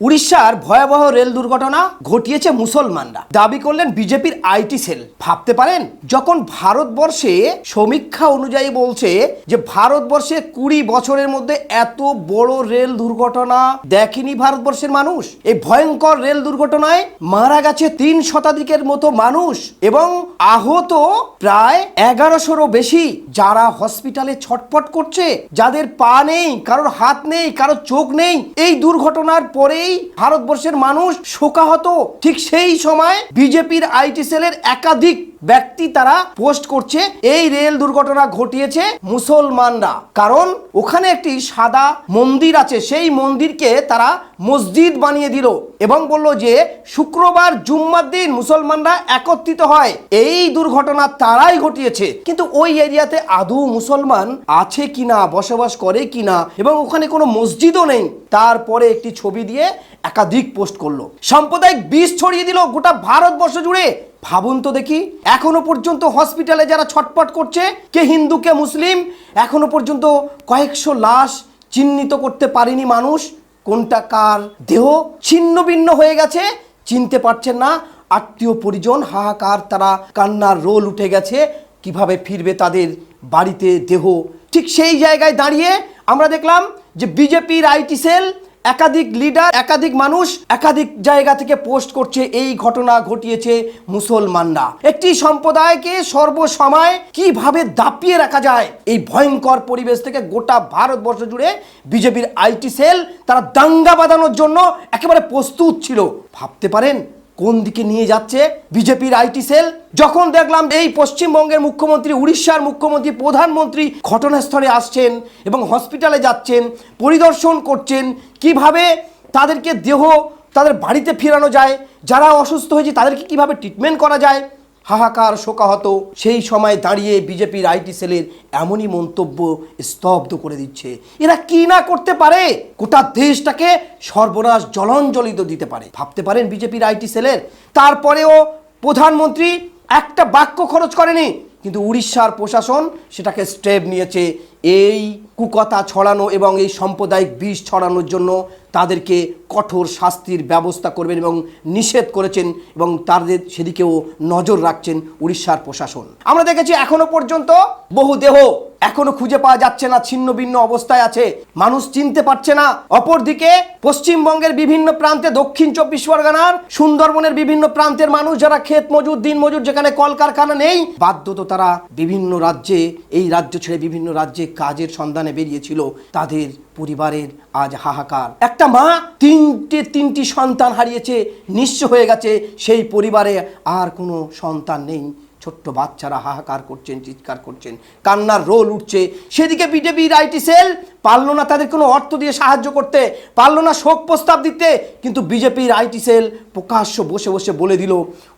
উড়িষ্যার ভয়াবহ রেল দুর্ঘটনা ঘটিয়েছে মুসলমানরা। দাবি করলেন বিজেপির আইটি সেল। ভাবতে পারেন, যখন ভারতবর্ষে সমীক্ষা অনুযায়ী বলছে যে ভারতবর্ষে কুড়ি বছরের মধ্যে এত বড় রেল দুর্ঘটনা দেখেনি ভারতবর্ষের মানুষ। এই ভয়ঙ্কর রেল দুর্ঘটনায় মারা গেছে তিন শতাধিকের মতো মানুষ এবং আহত প্রায় এগারোশোরও বেশি যারা হসপিটালে ছটপট করছে। যাদের পা নেই, কারোর হাত নেই, কারোর চোখ নেই, এই দুর্ঘটনার পরেই ভারতবর্ষের মানুষ শোকাহত ঠিক সেই সময় বিজেপির আইটি সেলের একাধিক ব্যক্তি তারা পোস্ট করছে, এই রেল দুর্ঘটনা ঘটিয়েছে মুসলমানরা। কারণ ওখানে একটি সাদা মন্দির আছে, সেই মন্দিরকে তারা মসজিদ বানিয়ে দিল এবং বলল যে শুক্রবার জুম্মার দিন মুসলমানরা একত্রিত হয়, এই দুর্ঘটনা তারাই ঘটিয়েছে। কিন্তু ওই এরিয়াতে আদৌ মুসলমান আছে কিনা, বসবাস করে কিনা এবং ওখানে কোনো মসজিদও নেই, তারপরে একটি ছবি দিয়ে একাধিক পোস্ট করল। সাম্প্রদায়িক বিষ ছড়িয়ে দিল গোটা ভারতবর্ষ জুড়ে। ভাবুন তো দেখি, এখনও পর্যন্ত হসপিটালে যারা ছটপট করছে, কে হিন্দু, কে মুসলিম, এখনও পর্যন্ত কয়েকশো লাশ চিহ্নিত করতে পারেনি মানুষ। কোনটা কার দেহ? ছিন্ন ভিন্ন হয়ে গেছে, চিনতে পারছেন না। আত্মীয় পরিজন হাহাকার, তারা কান্নার রোল উঠে গেছে। কীভাবে ফিরবে তাদের বাড়িতে দেহ? ঠিক সেই জায়গায় দাঁড়িয়ে আমরা দেখলাম যে বিজেপির আইটি সেল একাধিক লিডার একাধিক মানুষ, একাধিক জায়গা থেকে পোস্ট করছে, এই ঘটনা ঘটিয়েছে মুসলমানরা। একটি সম্প্রদায়কে সর্বসময় কীভাবে দাপিয়ে রাখা যায়, এই ভয়ঙ্কর পরিবেশ থেকে গোটা ভারতবর্ষ জুড়ে বিজেপির আইটি সেল তারা দাঙ্গা বাঁধানোর জন্য একেবারে প্রস্তুত ছিল। ভাবতে পারেন কোন দিকে নিয়ে যাচ্ছে বিজেপির আইটি সেল? যখন দেখলাম এই পশ্চিমবঙ্গের মুখ্যমন্ত্রী, উড়িষ্যার মুখ্যমন্ত্রী, প্রধানমন্ত্রী ঘটনাস্থলে আসছেন এবং হসপিটালে যাচ্ছেন, পরিদর্শন করছেন, কীভাবে তাদেরকে দেহ তাদের বাড়িতে ফেরানো যায়, যারা অসুস্থ হয়েছে তাদেরকে কীভাবে ট্রিটমেন্ট করা যায় হাহাকার শোকাহত, সেই সময় দাঁড়িয়ে বিজেপির আইটি সেলের এমনই মন্তব্য স্তব্ধ করে দিচ্ছে। এরা কি না করতে পারে? গোটা দেশটাকে সর্বনাশ জলঞ্জলিত দিতে পারে। ভাবতে পারেন বিজেপির আইটি সেলের? তারপরেও প্রধানমন্ত্রী একটা বাক্য খরচ করেনি, কিন্তু উড়িষ্যার প্রশাসন সেটাকে স্টেপ নিয়েছে। এই কুকথা ছড়ানো এবং এই সাম্প্রদায়িক বিষ ছড়ানোর জন্য তাদেরকে কঠোর শাস্তির ব্যবস্থা করবেন এবং নিষেধ করেছেন এবং তাদের সেদিকেও নজর রাখছেন উড়িষ্যার প্রশাসন। আমরা দেখেছি এখনও পর্যন্ত বহু দেহ এখনও খুঁজে পাওয়া যাচ্ছে না, ছিন্ন ভিন্ন অবস্থায় আছে। মানুষ চিনতে পারছে না। অপরদিকে, পশ্চিমবঙ্গের বিভিন্ন প্রান্তে দক্ষিণ চব্বিশ পরগনার, সুন্দরবনের বিভিন্ন প্রান্তের মানুষ যারা ক্ষেত মজুর, দিন মজুর, যেখানে কলকারখানা নেই বাধ্যত তারা বিভিন্ন রাজ্যে, এই রাজ্য ছেড়ে বিভিন্ন রাজ্যে কাজের সন্ধানে বেরিয়েছিল। তাদের পরিবারের আজ হাহাকার। একটা মা তিনটে, তিনটি সন্তান হারিয়েছে, নিঃস্ব হয়ে গেছে, সেই পরিবারে আর কোনো সন্তান নেই। ছোট্ট বাচ্চারা হাহাকার করছেন, চিৎকার করছেন, কান্নার রোল উঠছে। সেদিকে বিজেপির আইটি সেল, পারল না তাদের কোনো অর্থ দিয়ে সাহায্য করতে, পারল না শোক প্রস্তাব দিতে, কিন্তু বিজেপির আইটি সেল প্রকাশ্য বসে বসে বলে দিল,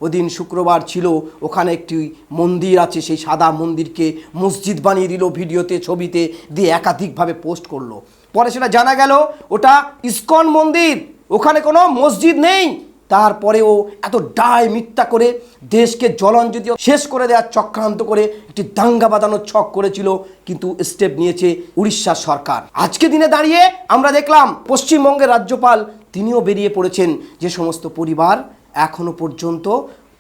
ওদিন শুক্রবার ছিল, ওখানে একটি মন্দির আছে, সেই সাদা মন্দিরকে মসজিদ বানিয়ে দিল, ভিডিওতে, ছবিতে, দিয়ে একাধিকভাবে পোস্ট করল। পরে সেটা জানা গেল, ওটা ইস্কন মন্দির, ওখানে কোনো মসজিদ নেই। তারপরেও এত ডায় মিথ্যা করে দেশকে জলঞ্জিত শেষ করে দেওয়ার চক্রান্ত করে একটি দাঙ্গা বাঁধানোর ছক করেছিল কিন্তু স্টেপ নিয়েছে উড়িষ্যার সরকার। আজকে দিনে দাঁড়িয়ে আমরা দেখলাম পশ্চিমবঙ্গের রাজ্যপাল তিনিও বেরিয়ে পড়েছেন। যে সমস্ত পরিবার এখনও পর্যন্ত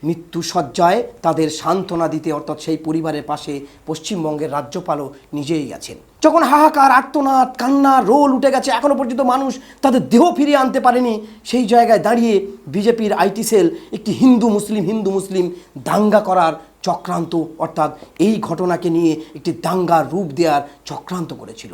মৃত্যু সজ্জায় তাদের সান্ত্বনা দিতে অর্থাৎ সেই পরিবারের পাশে পশ্চিমবঙ্গের রাজ্যপালও নিজেই গেছেন যখন হাহাকার, আর্তনাদ, কান্না, রোল উঠে গেছে, এখনও পর্যন্ত মানুষ তাদের দেহ ফিরিয়ে আনতে পারেনি। সেই জায়গায় দাঁড়িয়ে বিজেপির আইটি সেল একটি হিন্দু মুসলিম হিন্দু মুসলিম দাঙ্গা করার চক্রান্ত, অর্থাৎ এই ঘটনাকে নিয়ে একটি দাঙ্গার রূপ দেওয়ার চক্রান্ত করেছিল।